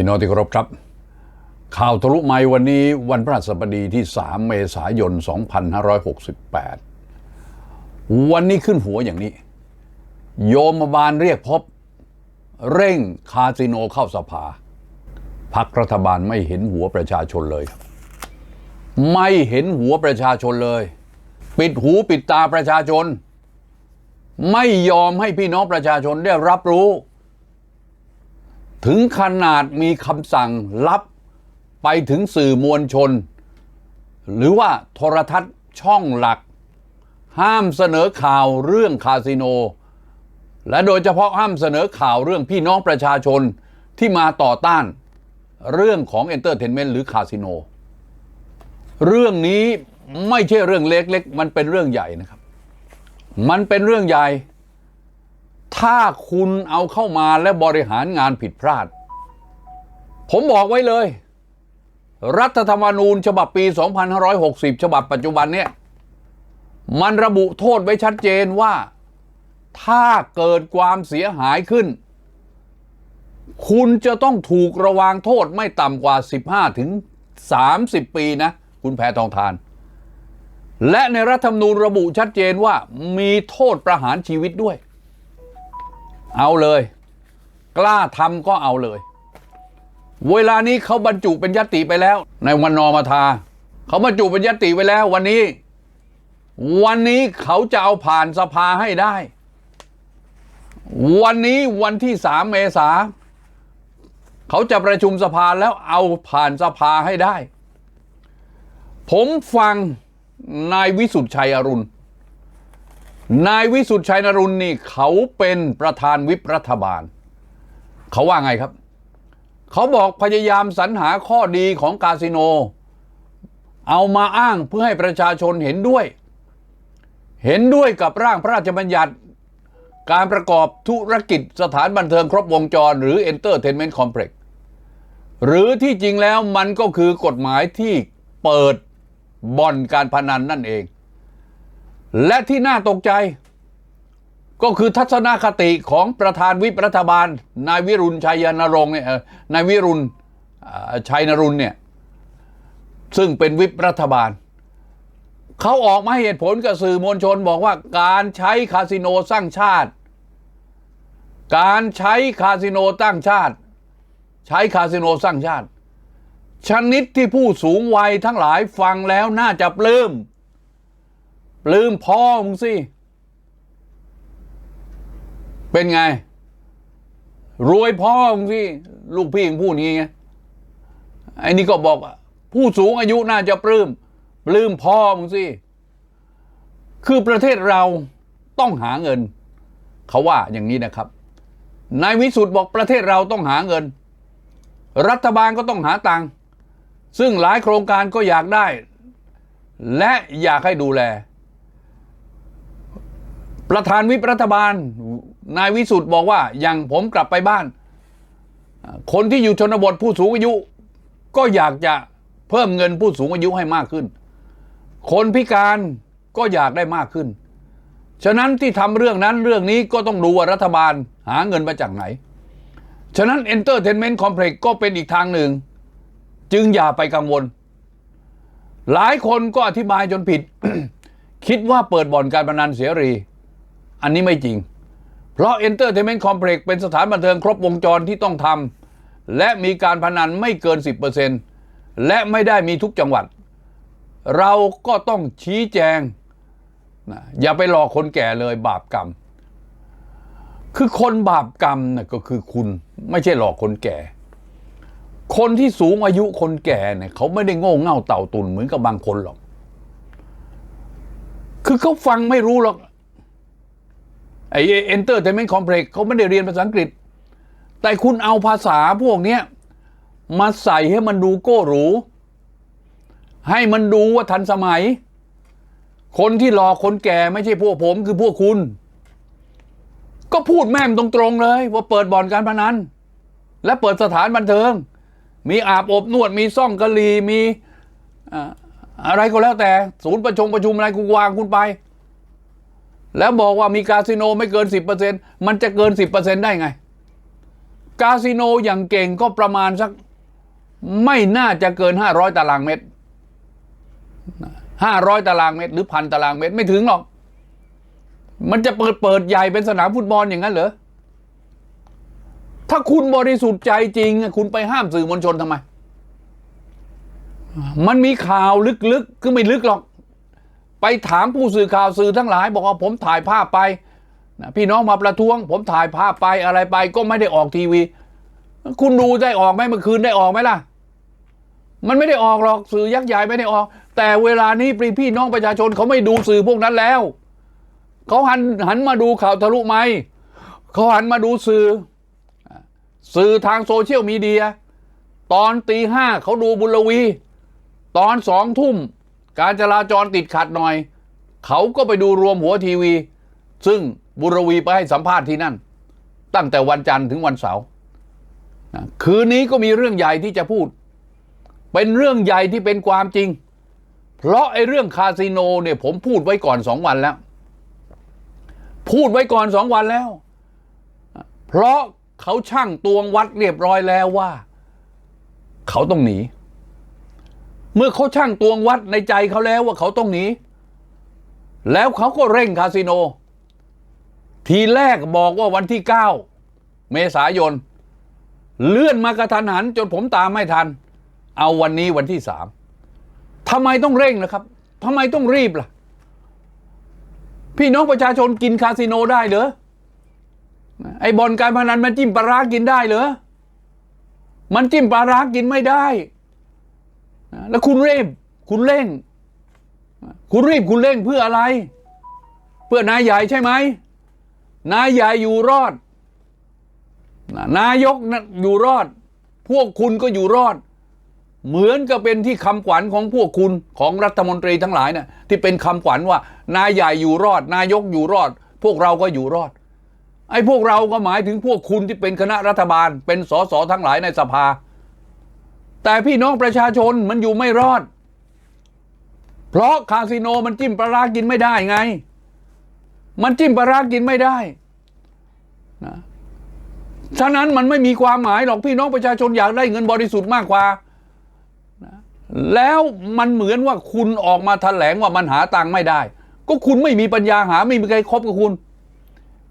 พี่น้องที่เคารพครับ ข่าวทะลุไมค์วันนี้วันพฤหัสบดีที่ 3 เมษายน 2568 วันนี้ขึ้นหัวอย่างนี้ โยมบาลเรียกพบ เร่งคาสิโนเข้าสภาพักรัฐบาลไม่เห็นหัวประชาชนเลย ไม่เห็นหัวประชาชนเลย ปิดหูปิดตาประชาชน ไม่ยอมให้พี่น้องประชาชนได้รับรู้ ถึงขนาดมีคำสั่งลับไปถึงสื่อมวลชน หรือว่าโทรทัศน์ช่องหลัก ห้ามเสนอข่าวเรื่องคาสิโน และโดยเฉพาะห้ามเสนอข่าวเรื่องพี่น้องประชาชนที่มาต่อต้านเรื่องของเอนเตอร์เทนเมนต์หรือคาสิโน เรื่องนี้ไม่ใช่เรื่องเล็กๆ มันเป็นเรื่องใหญ่นะครับ มันเป็นเรื่องใหญ่ ถ้าคุณเอาเข้ามาและบริหารงานผิดพลาด ผมบอกไว้เลย รัฐธรรมนูญฉบับปี 2560 ฉบับปัจจุบันเนี่ยมันระบุโทษไว้ชัดเจนว่า ถ้าเกิดความเสียหายขึ้น คุณจะต้องถูกระวางโทษไม่ต่ำกว่า 15 ถึง 30 ปีนะ คุณแพทองทาน และในรัฐธรรมนูญระบุชัดเจนว่ามีโทษประหารชีวิตด้วย เอาเลย กล้าทำก็เอาเลย เวลานี้เขาบรรจุเป็นยติไปแล้ว ในวันนอมาทาเขาบรรจุเป็นยติไปแล้ว วันนี้ วันนี้เขาจะเอาผ่านสภาให้ได้ วันนี้วันที่สามเมษาเขาจะประชุมสภาแล้วเอาผ่านสภาให้ได้ ผมฟังนายวิสุทธิ์ชัยอรุณ นายวิสุทธิ์ชัยนรุณนี่เขาเป็นประธานวิปรัฐบาล เขาว่าไงครับ เขาบอกพยายามสรรหาข้อดีของคาสิโน เอามาอ้างเพื่อให้ประชาชนเห็นด้วย เห็นด้วยกับร่างพระราชบัญญัติ การประกอบธุรกิจสถานบันเทิงครบวงจร หรือ Entertainment Complex หรือที่จริงแล้วมันก็คือกฎหมายที่เปิดบ่อนการพนันนั่นเอง และที่น่าตกใจ ก็คือทัศนคติของประธานวิปรัฐบาล นายวิรุณชัยนรงค์เนี่ยนายวิรุณชัยนรุณเนี่ยซึ่งเป็นวิปรัฐบาล เขาออกมาให้เหตุผลกับสื่อมวลชนบอกว่าการใช้คาสิโนสร้างชาติ การใช้คาสิโนตั้งชาติ ใช้คาสิโนสร้างชาติ ชนิดที่ผู้สูงวัยทั้งหลายฟังแล้วน่าจะปลื้ม ลืมพ่อมึงสิ เป็นไง รวยพ่อมึงสิ ลูกพี่ยังพูดงี้ไงไอ้นี่ก็บอก ผู้สูงอายุน่าจะปลื้มปลื้มพ่อมึงสิ คือประเทศเราต้องหาเงิน เขาว่าอย่างนี้นะครับนายวิสุทธ์บอกประเทศเราต้องหาเงิน รัฐบาลก็ต้องหาตังค์ซึ่งหลายโครงการก็อยากได้ และอยากให้ดูแล ประธานวิปรัฐบาล นายวิสุทธ์บอกว่า อย่างผมกลับไปบ้าน คนที่อยู่ชนบทผู้สูงอายุ ก็อยากจะเพิ่มเงินผู้สูงอายุให้มากขึ้น คนพิการก็อยากได้มากขึ้น ฉะนั้นที่ทำเรื่องนั้นเรื่องนี้ก็ต้องดูว่ารัฐบาลหาเงินมาจากไหน ฉะนั้น Entertainment Complex ก็เป็นอีกทางหนึ่ง จึงอย่าไปกังวล หลายคนก็อธิบายจนผิด คิดว่าเปิดบ่อนการพนันเสรี อันนี้ไม่จริง เพราะ Entertainment Complex เป็นสถานบันเทิงครบวงจรที่ต้องทำและมีการพนันไม่เกิน 10%และไม่ได้มีทุกจังหวัด เราก็ต้องชี้แจงนะอย่าไปหลอกคนแก่เลยบาปกรรม คือคนบาปกรรมนะก็คือคุณไม่ใช่หลอกคนแก่ คนที่สูงอายุคนแก่เนี่ยเขาไม่ได้โง่เง่าเต่าตุนเหมือนกับบางคนหรอก คือเขาฟังไม่รู้หรอก ไอ้เอนเตอร์เทนเมนต์คอมเพล็กซ์เขาไม่ได้เรียนภาษาอังกฤษ แต่คุณเอาภาษาพวกเนี้ยมาใส่ให้มันดูโก้หรู ให้มันดูว่าทันสมัย คนที่หลอกคนแก่ไม่ใช่พวกผมคือพวกคุณ ก็พูดแม่มตรงๆเลย ว่าเปิดบ่อนการพนัน และเปิดสถานบันเทิง มีอาบอบนวดมีซ่องกะหรี่มีอ่าอะไรก็แล้วแต่ ศูนย์ประชุมประชุมอะไรกูวางคุณไป แล้วบอกว่ามีคาสิโนไม่เกิน 10%มันจะเกิน 10%ได้ไง คาสิโนอย่างเก่งก็ประมาณสักไม่น่าจะเกินห้าร้อยตารางเมตรห้าร้อยตารางเมตร หรือพันตารางเมตรไม่ถึงหรอก มันจะเปิดเปิดใหญ่เป็นสนามฟุตบอลอย่างนั้นเหรอ ถ้าคุณบริสุทธิ์ใจจริง คุณไปห้ามสื่อมวลชนทำไม มันมีข่าวลึกๆ คือไม่ลึกหรอก ไปถามผู้สื่อข่าวสื่อทั้งหลาย บอกว่าผมถ่ายภาพไปนะพี่น้องมาประท้วง ผมถ่ายภาพไปอะไรไป ก็ไม่ได้ออกทีวี คุณดูได้ออกไหมเมื่อคืนได้ออกไหมล่ะ มันไม่ได้ออกหรอกสื่อยักษ์ใหญ่ไม่ได้ออก แต่เวลานี้ปรีพี่น้องประชาชนเขาไม่ดูสื่อพวกนั้นแล้วเขาหันหันมาดูข่าวทะลุไหมเขาหันมาดูสื่อ สื่อทางโซเชียลมีเดียตอนตีห้าเขาดูบุญลวี ตอนสองทุ่ม การจราจรติดขัดหน่อย เขาก็ไปดูรวมหัวทีวี ซึ่งบุญลวีไปให้สัมภาษณ์ที่นั่น ตั้งแต่วันจันทร์ถึงวันเสาร์นะคืนนี้ก็มีเรื่องใหญ่ที่จะพูด เป็นเรื่องใหญ่ที่เป็นความจริง เพราะไอ้เรื่องคาสิโนเนี่ยผมพูดไว้ก่อนสองวันแล้ว พูดไว้ก่อนสองวันแล้ว เพราะเขาช่างตวงวัดเรียบร้อยแล้วว่า เขาต้องหนี เมื่อเขาช่างตวงวัดในใจเขาแล้วว่าเขาต้องหนีแล้วเขาก็เร่งคาสิโน ทีแรกบอกว่าวันที่ 9 เมษายน เลื่อนมากระทันหัน จนผมตามไม่ทัน เอาวันนี้วันที่สามทำไมต้องเร่งนะครับทำไมต้องรีบล่ะ พี่น้องประชาชนกินคาสิโนได้เหรอไอ้บอลการพนันมันจิ้มปลาร้ากินได้เหรอมันจิ้มปลาร้ากินไม่ได้ แล้วคุณเรีบคุณเร่ง คุณรีบคุณเร่งเพื่ออะไร เพื่อนายใหญ่ใช่ไหมนายใหญ่อยู่รอด นายกนะอยู่รอด พวกคุณก็อยู่รอด เหมือนกับเป็นที่คำขวัญของพวกคุณของรัฐมนตรีทั้งหลายเนี่ยที่เป็นคำขวัญว่า นายใหญ่อยู่รอด นายกอยู่รอด พวกเราก็อยู่รอด ไอ้พวกเราก็หมายถึงพวกคุณที่เป็นคณะรัฐบาล เป็นสสทั้งหลายในสภา แต่พี่น้องประชาชนมันอยู่ไม่รอด เพราะคาสิโนมันจิ้มปลาร้ากินไม่ได้ไง มันจิ้มปลาร้ากินไม่ได้นะฉะนั้นมันไม่มีความหมายหรอกพี่น้องประชาชนอยากได้เงินบริสุทธิ์มากกว่านะแล้วมันเหมือนว่าคุณออกมาแถลงว่ามันหาตังค์ไม่ได้ ก็คุณไม่มีปัญญาหาไม่มีใครคบกับคุณ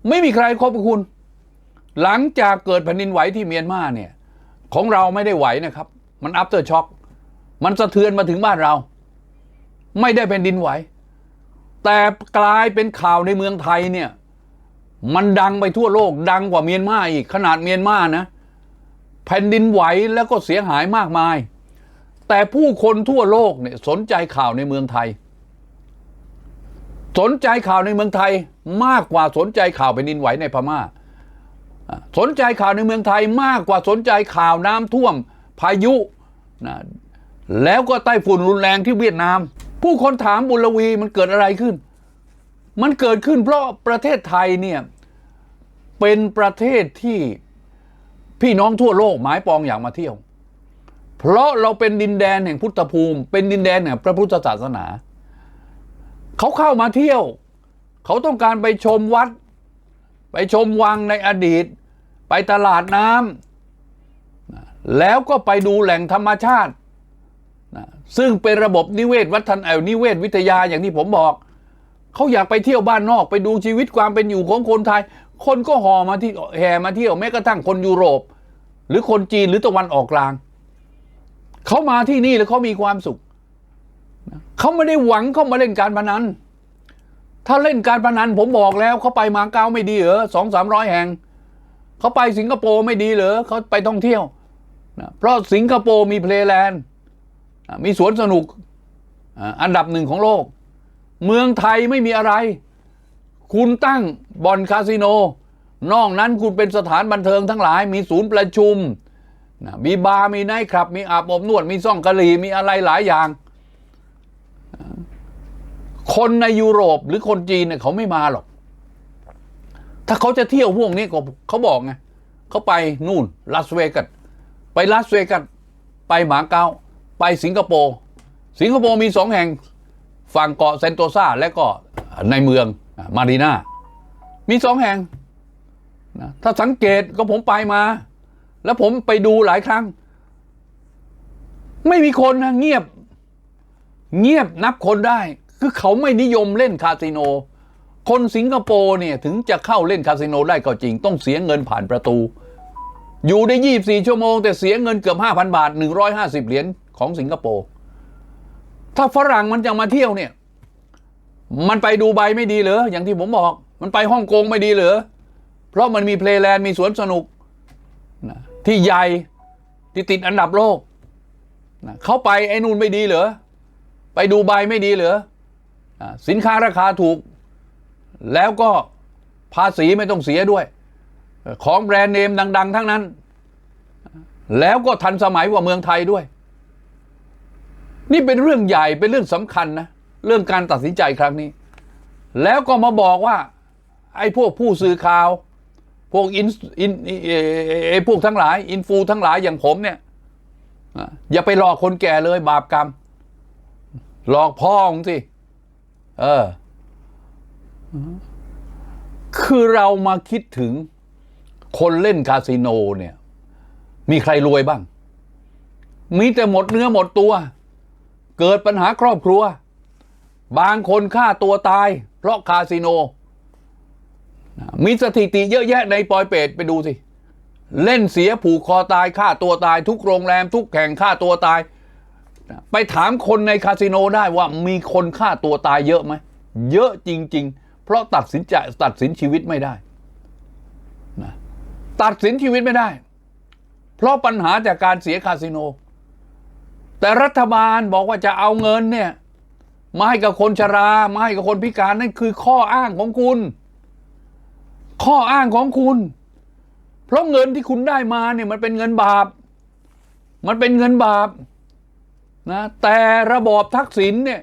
ไม่มีใครคบกับคุณ หลังจากเกิดแผ่นดินไหวที่เมียนมาเนี่ย ของเราไม่ได้ไหวนะครับ มันอัปเตอร์ช็อคมันสะเทือนมาถึงบ้านเรา ไม่ได้แผ่นดินไหว แต่กลายเป็นข่าวในเมืองไทยเนี่ย มันดังไปทั่วโลก ดังกว่าเมียนมาอีกขนาดเมียนมานะ แผ่นดินไหวแล้วก็เสียหายมากมาย แต่ผู้คนทั่วโลกเนี่ยสนใจข่าวในเมืองไทย สนใจข่าวในเมืองไทยมากกว่าสนใจข่าวแผ่นดินไหวในพม่า สนใจข่าวในเมืองไทยมากกว่าสนใจข่าวน้ำท่วม พายุนะแล้วก็ไต้ฝุ่นรุนแรงที่เวียดนาม ผู้คนถามบุญลวีมันเกิดอะไรขึ้น มันเกิดขึ้นเพราะประเทศไทยเนี่ย เป็นประเทศที่พี่น้องทั่วโลกหมายปองอยากมาเที่ยว เพราะเราเป็นดินแดนแห่งพุทธภูมิ เป็นดินแดนแห่งพระพุทธศาสนา เขาเข้ามาเที่ยว เขาต้องการไปชมวัด ไปชมวังในอดีต ไปตลาดน้ำ แล้วก็ไปดูแหล่งธรรมชาตินะซึ่งเป็นระบบนิเวศวัฒนเอนิเวศวิทยาอย่างที่ผมบอก เขาอยากไปเที่ยวบ้านนอกไปดูชีวิตความเป็นอยู่ของคนไทย คนก็ห่อมาที่แห่มาเที่ยวแม้กระทั่งคนยุโรป หรือคนจีนหรือตะวันออกกลาง เขามาที่นี่แล้วเขามีความสุข เขาไม่ได้หวังเข้ามาเล่นการพนัน ถ้าเล่นการพนันผมบอกแล้วเขาไปมาเก๊าไม่ดีเหรอสองสามร้อยแห่ง เขาไปสิงคโปร์ไม่ดีเหรอเขาไปท่องเที่ยว นะเพราะสิงคโปร์มีเพลย์แลนด์มีสวนสนุกอันดับหนึ่งของโลก เมืองไทยไม่มีอะไร คุณตั้งบ่อนคาสิโน นอกนั้นคุณเป็นสถานบันเทิงทั้งหลาย มีศูนย์ประชุมนะมีบาร์มีไนท์คลับ มีอาบอบนวด มีซ่องกะหรี่มีอะไรหลายอย่าง คนในยุโรปหรือคนจีนเนี่ยเขาไม่มาหรอก ถ้าเขาจะเที่ยวพวกนี้ก็เขาบอกไงเขาไปนู่นลาสเวกัส ไปลาสเวกัสไปหมาเกาไปสิงคโปร์สิงคโปร์มีสองแห่งฝั่งเกาะเซนโตซาและก็ในเมืองมารีนามีสองแห่งนะถ้าสังเกตก็ผมไปมา แล้วผมไปดูหลายครั้ง ไม่มีคนนะเงียบ เงียบนับคนได้ คือเขาไม่นิยมเล่นคาสิโน คนสิงคโปร์เนี่ยถึงจะเข้าเล่นคาสิโนได้ก็จริง ต้องเสียเงินผ่านประตู อยู่ได้ 24 ชั่วโมง แต่เสียเงินเกือบ 5,000 บาท 150 เหรียญของสิงคโปร์ ถ้าฝรั่งมันจะมาเที่ยวเนี่ย มันไปดูใบไม่ดีเหรอ อย่างที่ผมบอก มันไปฮ่องกงไม่ดีเหรอ เพราะมันมีเพลย์แลนด์มีสวนสนุกนะที่ใหญ่ที่ติดอันดับโลกนะเขาไปไอ้นู่นไม่ดีเหรอ ไปดูใบไม่ดีเหรออะสินค้าราคาถูก แล้วก็ภาษีไม่ต้องเสียด้วย ของแบรนด์เนมดัง ๆ ทั้งนั้น แล้วก็ทันสมัยกว่าเมืองไทยด้วย นี่เป็นเรื่องใหญ่เป็นเรื่องสำคัญนะ เรื่องการตัดสินใจครั้งนี้ แล้วก็มาบอกว่า ไอ้พวกผู้สื่อข่าว พวกอินอินเอ่อไอ้พวกทั้งหลาย อินฟูทั้งหลายอย่างผมเนี่ยอะอย่าไปหลอกคนแก่เลยบาปกรรม หลอกพ่อของสิ เออ คือเรามาคิดถึง คนเล่นคาสิโนเนี่ย มีใครรวยบ้าง มีแต่หมดเนื้อหมดตัว เกิดปัญหาครอบครัว บางคนฆ่าตัวตาย เพราะคาสิโน มีสถิติเยอะแยะในปอยเปตไปดูสิ เล่นเสียผูกคอตายฆ่าตัวตาย ทุกโรงแรม ทุกแข่งฆ่าตัวตาย ไปถามคนในคาสิโนได้ว่ามีคนฆ่าตัวตายเยอะไหม เยอะจริง ๆ เพราะตัดสินใจตัดสินชีวิตไม่ได้ ตัดสินชีวิตไม่ได้ เพราะปัญหาจากการเสียคาสิโน แต่รัฐบาลบอกว่าจะเอาเงินเนี่ยมาให้กับคนชรามาให้กับคนพิการนั่นคือข้ออ้างของคุณ ข้ออ้างของคุณ เพราะเงินที่คุณได้มาเนี่ยมันเป็นเงินบาป มันเป็นเงินบาปนะแต่ระบอบทักษิณเนี่ย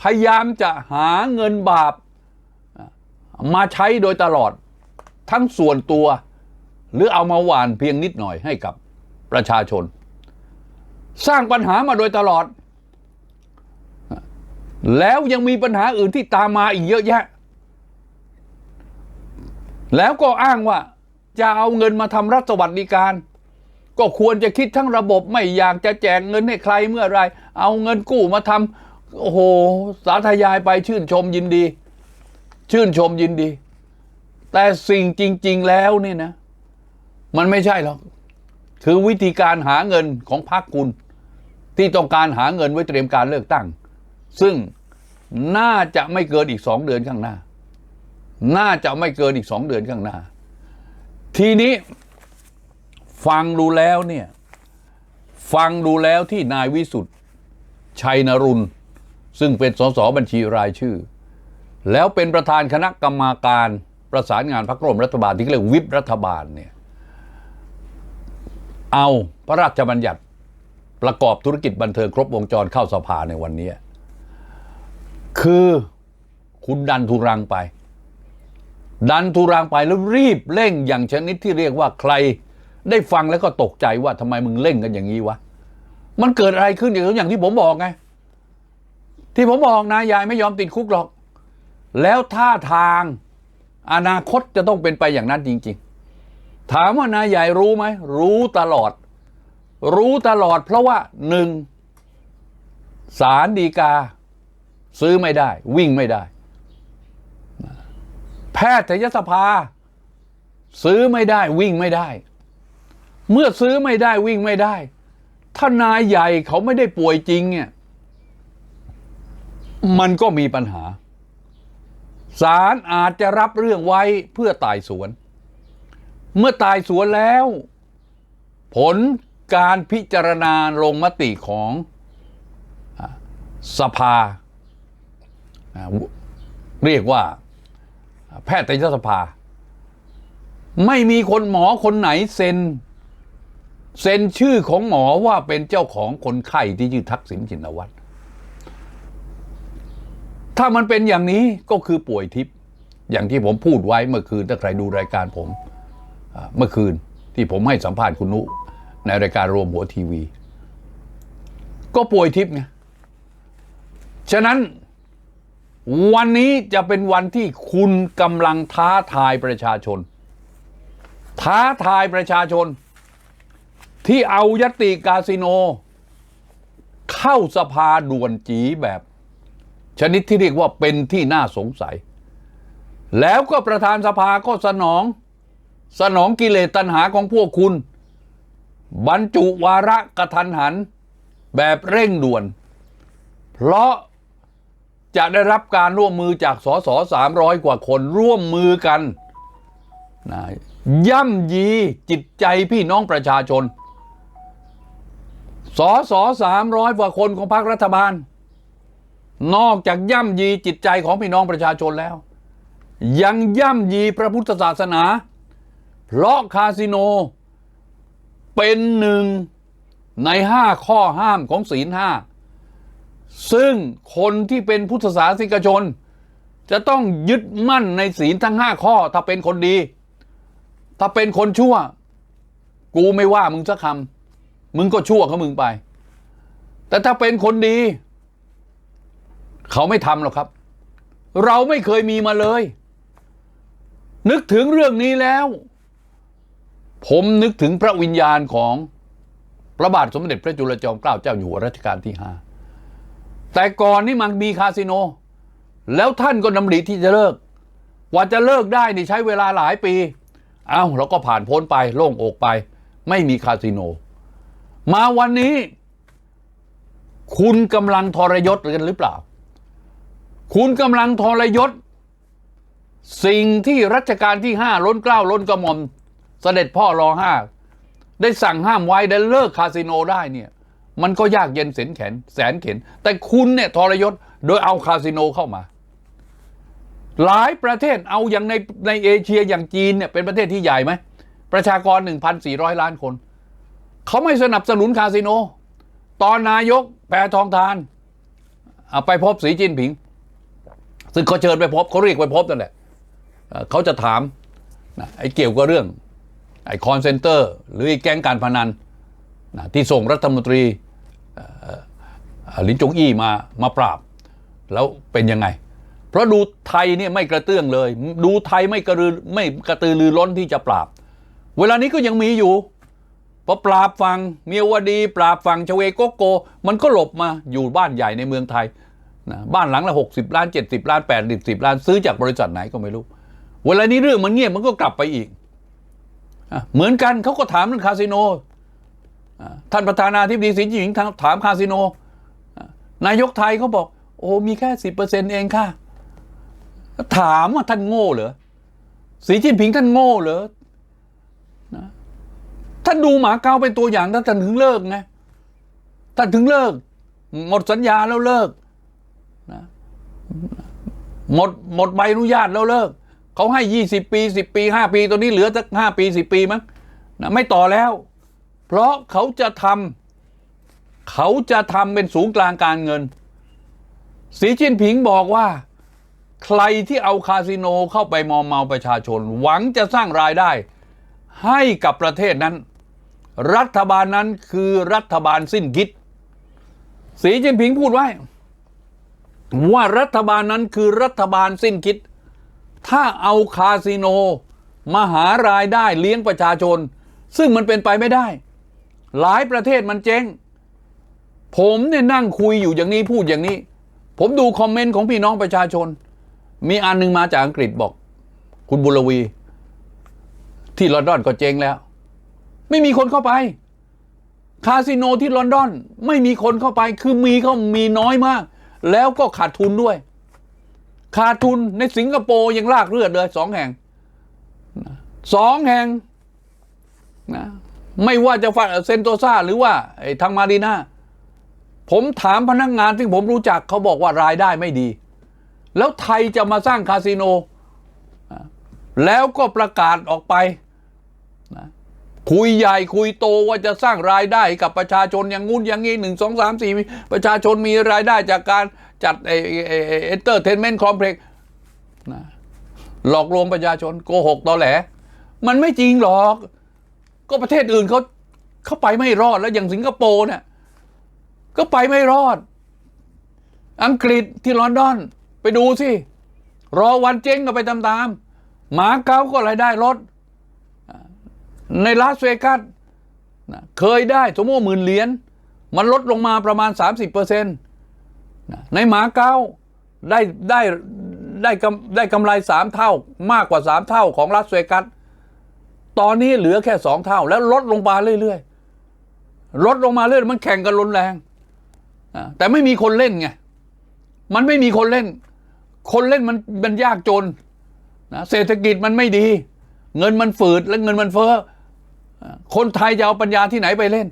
พยายามจะหาเงินบาป มาใช้โดยตลอดทั้งส่วนตัว หรือเอามาหวานเพียงนิดหน่อยให้กับประชาชน สร้างปัญหามาโดยตลอด แล้วยังมีปัญหาอื่นที่ตามมาอีกเยอะแยะ แล้วก็อ้างว่าจะเอาเงินมาทำรัฐสวัสดิการ ก็ควรจะคิดทั้งระบบไม่อยากจะแจกเงินให้ใครเมื่อไร เอาเงินกู้มาทำโอ้โห สาธยายไปชื่นชมยินดี ชื่นชมยินดี แต่สิ่งจริง ๆ แล้วนี่นะ มันไม่ใช่หรอกคือวิธีการหาเงินของพรรคคุณ ที่ต้องการหาเงินไว้เตรียมการเลือกตั้ง ซึ่งน่าจะไม่เกินอีกสองเดือนข้างหน้า น่าจะไม่เกินอีกสองเดือนข้างหน้า ทีนี้ฟังดูแล้วเนี่ย ฟังดูแล้วที่นายวิสุทธ์ชัยนรุณซึ่งเป็นสสบัญชีรายชื่อ แล้วเป็นประธานคณะกรรมาการประสานงานพรรคร่วมรัฐบาลที่เรียกวิปรัฐบาลเนี่ย เอาพระราชบัญญัติประกอบธุรกิจบันเทิงครบวงจรเข้าสภาในวันนี้ คือคุณดันทุรังไป ดันทุรังไปแล้วรีบเร่งอย่างชนิดที่เรียกว่าใครได้ฟังแล้วก็ตกใจว่าทำไมมึงเร่งกันอย่างนี้วะ มันเกิดอะไรขึ้นอย่างที่ผมบอกไง ที่ผมบอกนายายไม่ยอมติดคุกหรอก แล้วท่าทางอนาคตจะต้องเป็นไปอย่างนั้นจริง ๆ ถามว่านายใหญ่รู้ไหม รู้ตลอด รู้ตลอดเพราะว่าหนึ่งสารดีกา ซื้อไม่ได้ วิ่งไม่ได้ แพทยสภา ซื้อไม่ได้ วิ่งไม่ได้ เมื่อซื้อไม่ได้วิ่งไม่ได้ ถ้านายใหญ่เขาไม่ได้ป่วยจริงเนี่ยมันก็มีปัญหาศาลอาจจะรับเรื่องไว้เพื่อไตายสวน เมื่อตายสวนแล้ว ผลการพิจารณาลงมติของสภา เรียกว่าแพทยสภา ไม่มีคนหมอคนไหนเซ็นเซ็นชื่อของหมอว่าเป็นเจ้าของคนไข้ที่ชื่อทักษิณชินวัตรถ้ามันเป็นอย่างนี้ก็คือป่วยทิพย์อย่างที่ผมพูดไว้เมื่อคืนถ้าใครดูรายการผม เมื่อคืนที่ผมให้สัมภาษณ์คุณนุ ในรายการรวมหัวทีวี ก็ป่วยทิพย์ไงฉะนั้นวันนี้จะเป็นวันที่คุณกำลังท้าทายประชาชน ท้าทายประชาชน ที่เอายติกาสิโน เข้าสภาด่วนจีแบบ ชนิดที่เรียกว่าเป็นที่น่าสงสัย แล้วก็ประธานสภาก็สนอง สนองกิเลสตัณหาของพวกคุณ บรรจุวาระกระทันหัน แบบเร่งด่วน เพราะจะได้รับการร่วมมือจากสสสามร้อยกว่าคนร่วมมือกันนะย่ำยีจิตใจพี่น้องประชาชน สสสามร้อยกว่าคนของพรรครัฐบาล นอกจากย่ำยีจิตใจของพี่น้องประชาชนแล้ว ยังย่ำยีพระพุทธศาสนา เพราะคาสิโน เป็นหนึ่งในห้าข้อห้ามของศีลห้าซึ่งคนที่เป็นพุทธศาสนิกชน จะต้องยึดมั่นในศีลทั้งห้าข้อ ถ้าเป็นคนดี ถ้าเป็นคนชั่ว กูไม่ว่ามึงสักคำมึงก็ชั่วเขามึงไป แต่ถ้าเป็นคนดี เขาไม่ทำหรอกครับ เราไม่เคยมีมาเลย นึกถึงเรื่องนี้แล้ว ผมนึกถึงพระวิญญาณของพระบาทสมเด็จพระจุลจอมเกล้าเจ้าอยู่หัวรัชกาลที่ห้าแต่ก่อนนี่มันมีคาสิโน แล้วท่านก็ดำริที่จะเลิก กว่าจะเลิกได้นี่ใช้เวลาหลายปี เอ้าเราก็ผ่านพ้นไปโล่งอกไป ไม่มีคาสิโน มาวันนี้ คุณกำลังทรยศกันหรือเปล่า คุณกำลังทรยศ สิ่งที่รัชกาลที่ห้าล้นเกล้าล้นกระหม่อม เสด็จพ่อรอห้าได้สั่งห้ามไว้ได้เลิกคาสิโนได้เนี่ยมันก็ยากเย็นแสนแขนแสนเข็น แต่คุณเนี่ยทรยศโดยเอาคาสิโนเข้ามา หลายประเทศเอาอย่างในในเอเชียอย่างจีนเนี่ยเป็นประเทศที่ใหญ่ไหม ประชากร 1,400 ล้านคน เขาไม่สนับสนุนคาสิโน ตอนนายกแปรทองทานาไปพบสีจิ้นผิง ซึ่งเขาเชิญไปพบเขาเรียกไปพบนั่นแหละเขาจะถามไอ้เกี่ยวกับเรื่อง ไอคอนเซนเตอร์ หรือไอ้แก๊งการพนันนะที่ส่งรัฐมนตรีลินจงอี้มามาปราบ แล้วเป็นยังไง เพราะดูไทยเนี่ยไม่กระเตื้องเลย ดูไทยไม่กระรือไม่กระตือรือร้นที่จะปราบ เวลานี้ก็ยังมีอยู่พอปราบฟังเมียวดี ปราบฟังชเวโกโก มันก็หลบมาอยู่บ้านใหญ่ในเมืองไทยนะบ้านหลังละหกสิบล้านเจ็ดสิบล้านแปดสิบล้าน ซื้อจากบริษัทไหนก็ไม่รู้ เวลานี้เรื่องมันเงียบมันก็กลับไปอีก เหมือนกันเขาก็ถามเรื่องคาสิโนท่านประธานาธิบดีสีจิ้นผิงถามคาสิโน นายกไทยเขาบอก โอ้มีแค่สิบเปอร์เซ็นต์เองค่ะ ถามว่าท่านโง่เหรอสีจิ้นผิงท่านโง่เหรอนะท่านดูหมาเกาเป็นตัวอย่างท่านถึงเลิกไงท่านถึงเลิก หมดสัญญาแล้วเลิกนะหมดหมดใบอนุญาตแล้วเลิก เขาให้ยี่สิบปีสิบปีห้าปี ตัวนี้เหลือสักห้าปีสิบปีมั้งนะไม่ต่อแล้ว เพราะเขาจะทำเขาจะทำเป็นศูนย์กลางการเงิน สีจิ้นผิงบอกว่า ใครที่เอาคาสิโนเข้าไปมอมเมาประชาชน หวังจะสร้างรายได้ ให้กับประเทศนั้น รัฐบาลนั้นคือรัฐบาลสิ้นคิด สีจิ้นผิงพูดไว้ว่ารัฐบาลนั้นคือรัฐบาลสิ้นคิด ถ้าเอาคาสิโนมาหารายได้เลี้ยงประชาชน ซึ่งมันเป็นไปไม่ได้ หลายประเทศมันเจ๊ง ผมเนี่ยนั่งคุยอยู่อย่างนี้พูดอย่างนี้ ผมดูคอมเมนต์ของพี่น้องประชาชน มีอันหนึงมาจากอังกฤษบอก คุณบุรวี ที่ลอนดอนก็เจ๊งแล้ว ไม่มีคนเข้าไป คาสิโนที่ลอนดอน ไม่มีคนเข้าไปคือมีเขามีน้อยมาก แล้วก็ขาดทุนด้วย ขาดทุนในสิงคโปร์ยังลากเลือดเลยสองแห่งสองแห่งนะไม่ว่าจะฟัเซนโตซาหรือว่าไอ้ทางมารีนาผมถามพนักงานที่ผมรู้จักเขาบอกว่ารายได้ไม่ดี แล้วไทยจะมาสร้างคาสิโน แล้วก็ประกาศออกไปนะคุยใหญ่คุยโตว่าจะสร้างรายได้กับประชาชนอย่างงู้นอย่างนี้หนึ่งสองสามสี่ประชาชนมีรายได้จากการ จัดไอเอ็นเตอร์เทนเมนต์คอมเพล็กซ์นะหลอกลวงประชาชนโกหกตอแหล มันไม่จริงหรอก ก็ประเทศอื่นเขาเขาไปไม่รอดแล้วอย่างสิงคโปร์เนี่ยก็ไปไม่รอด อังกฤษที่ลอนดอน ไปดูสิ รอวันเจ๊งก็ไปตามๆหมาเก๊าก็รายได้ลดในลาสเวกัสนะเคยได้สมมติหมื่นเหรียญมันลดลงมาประมาณ 30%เปอร์เซ็นต์ ในหมาเก้าได้ได้ได้กำได้กำไรสามเท่ามากกว่าสามเท่าของรัสเวกัสตอนนี้เหลือแค่สองเท่า แล้วลดลงมาเรื่อยๆลดลงมาเรื่อยมันแข่งกันรุนแรงแต่ไม่มีคนเล่นไงมันไม่มีคนเล่น คนเล่นมันมันยากจนนะเศรษฐกิจมันไม่ดี เงินมันฝืดและเงินมันเฟ้อคนไทยจะเอาปัญญาที่ไหนไปเล่น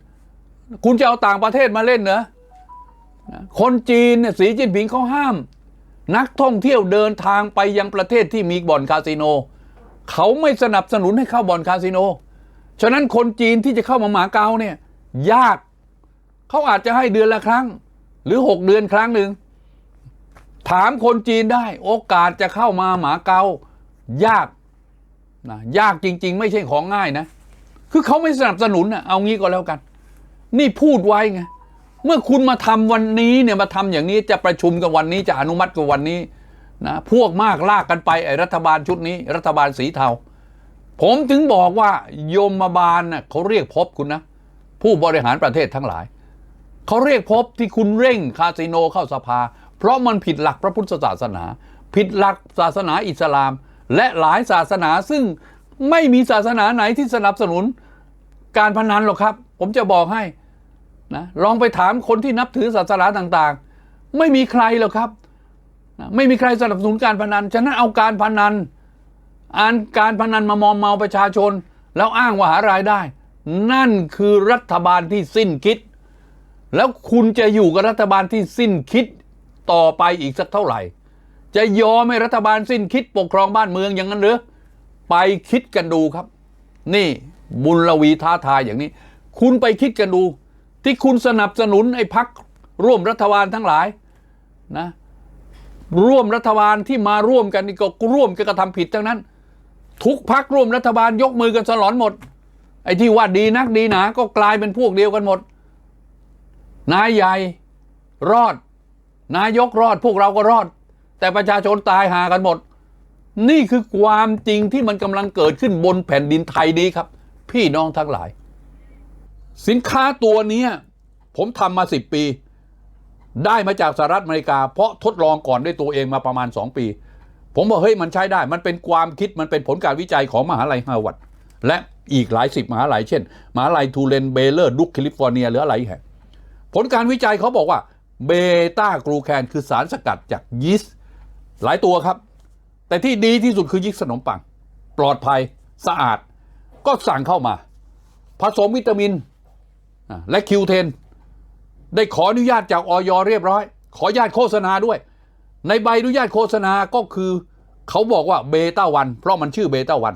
คุณจะเอาต่างประเทศมาเล่นเหรอะ คนจีนเนี่ยสีจิ้นผิงเขาห้าม นักท่องเที่ยวเดินทางไปยังประเทศที่มีบ่อนคาสิโน เขาไม่สนับสนุนให้เข้าบ่อนคาสิโน ฉะนั้นคนจีนที่จะเข้ามาหมาเกาเนี่ยยากเขาอาจจะให้เดือนละครั้ง หรือหกเดือนครั้งหนึ่งถามคนจีนได้โอกาสจะเข้ามาหมาเกายากนะยากจริง ๆ ไม่ใช่ของง่ายนะ คือเขาไม่สนับสนุนนะเอางี้ก็แล้วกัน นี่พูดไว้ไง เมื่อคุณมาทำวันนี้เนี่ยมาทำอย่างนี้จะประชุมกันวันนี้จะอนุมัติกันวันนี้นะพวกมากลากกันไปไอ้รัฐบาลชุดนี้ รัฐบาลสีเทา ผมถึงบอกว่าโยมบาลน่ะเขาเรียกพบคุณนะ ผู้บริหารประเทศทั้งหลาย เขาเรียกพบที่คุณเร่งคาสิโนเข้าสภา เพราะมันผิดหลักพระพุทธศาสนา ผิดหลักศาสนาอิสลาม และหลายศาสนาซึ่งไม่มีศาสนาไหนที่สนับสนุนการพนันหรอกครับ ผมจะบอกให้ นะลองไปถามคนที่นับถือศาสนาต่างๆ ไม่มีใครหรอกครับนะไม่มีใครสนับสนุนการพนัน ฉะนั้นเอาการพนันอ่านการพนันมามอมเมาประชาชน แล้วอ้างว่าหารายได้ นั่นคือรัฐบาลที่สิ้นคิด แล้วคุณจะอยู่กับรัฐบาลที่สิ้นคิดต่อไปอีกสักเท่าไหร่ จะยอมให้รัฐบาลสิ้นคิดปกครองบ้านเมืองอย่างนั้นหรือไปคิดกันดูครับ นี่บุญลวีท้าทายอย่างนี้ คุณไปคิดกันดู ที่คุณสนับสนุนไอ้พักร่วมรัฐบาลทั้งหลายนะร่วมรัฐบาลที่มาร่วมกันนี่ก็ร่วมกันกระทำผิดทั้งนั้น ทุกพักร่วมรัฐบาลยกมือกันสลอนหมด ไอ้ที่ว่าดีนักดีหนาก็กลายเป็นพวกเดียวกันหมด นายใหญ่รอด นายกรอดพวกเราก็รอด แต่ประชาชนตายหากันหมด นี่คือความจริงที่มันกำลังเกิดขึ้นบนแผ่นดินไทยนี้ครับ พี่น้องทั้งหลาย สินค้าตัวนี้ผมทำมาสิบปี ได้มาจากสหรัฐอเมริกา เพราะทดลองก่อนด้วยตัวเองมาประมาณ 2 ปี ผมบอกเฮ้ยมันใช้ได้ มันเป็นความคิดมันเป็นผลการวิจัยของมหาลัยฮาร์วาร์ดและอีกหลายสิบมหาลัยเช่นมหาลัยทูเลนเบเลอร์ดุกแคลิฟอร์เนียหรืออะไรอีกแห่งผลการวิจัยเขาบอกว่าเบต้ากลูแคนคือสารสกัดจากยีสต์หลายตัวครับ แต่ที่ดีที่สุดคือยีสต์ขนมปัง ปลอดภัยสะอาด ก็สั่งเข้ามา ผสมวิตามิน และคิวเทนได้ขออนุญาตจากออยเรียบร้อย ขออนุญาตโฆษณาด้วย ในใบอนุญาตโฆษณาก็คือ เขาบอกว่าเบต้าวันเพราะมันชื่อเบต้าวัน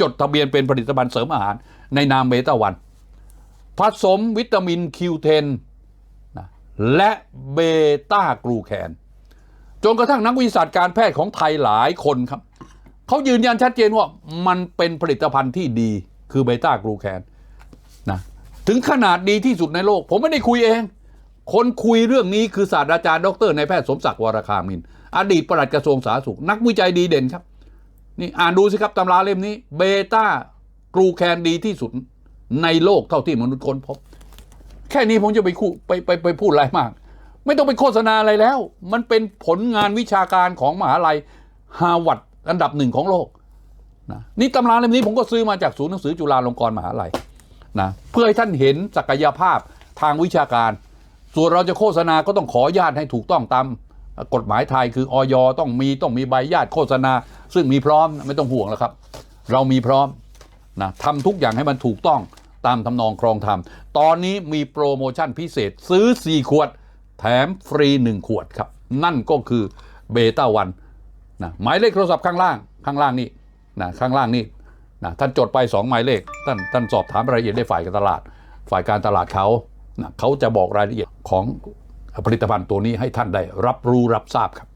จดทะเบียนเป็นผลิตภัณฑ์เสริมอาหาร ในนามเบต้าวันผสมวิตามินคิวเทนะและเบต้ากลูแคนจนกระทั่งนักวิทยาการแพทย์ของไทยหลายคนครับเขายืนยันชัดเจนว่ามันเป็นผลิตภัณฑ์ที่ดีคือเบต้ากลูแคนนะ ถึงขนาดดีที่สุดในโลก ผมไม่ได้คุยเอง คนคุยเรื่องนี้คือศาสตราจารย์ดรนายแพทย์สมศักดิ์วรคามิน อดีตปลัดกระทรวงสาธารณสุข นักวิจัยดีเด่นครับ นี่อ่านดูสิครับตำราเล่มนี้เบต้ากลูแคนดีที่สุดในโลกเท่าที่มนุษย์ค้นพบ แค่นี้ผมจะไปคู่ไปไปไปพูดอะไรมาก ไม่ต้องไปโฆษณาอะไรแล้ว มันเป็นผลงานวิชาการของมหาลัยฮาวาดอันดับหนึ่งของโลกนะนี่ตำราเล่มนี้ผมก็ซื้อมาจากศูนย์หนังสือจุฬาลงกรณ์มหาลัย นะเพื่อให้ท่านเห็นศักยภาพทางวิชาการ ส่วนเราจะโฆษณาก็ต้องขออนุญาตให้ถูกต้องตามกฎหมายไทยคือออยต้องมีต้องมีใบญาตโฆษณา ซึ่งมีพร้อมไม่ต้องห่วงแล้วครับ เรามีพร้อมนะทำทุกอย่างให้มันถูกต้องตามทำนองครองธรรม ตอนนี้มีโปรโมชั่นพิเศษซื้อ 4 ขวด แถมฟรี 1 ขวดครับ นั่นก็คือเบต้าวันนะหมายเลขโทรศัพท์ข้างล่างข้างล่างนี่นะข้างล่างนี่ นะท่านจดไป 2 หมายเลข ท่านท่านสอบถามรายละเอียดได้ฝ่ายการตลาด ฝ่ายการตลาดเขานะเขาจะบอกรายละเอียดของผลิตภัณฑ์ตัวนี้ให้ท่านได้รับรู้รับทราบครับ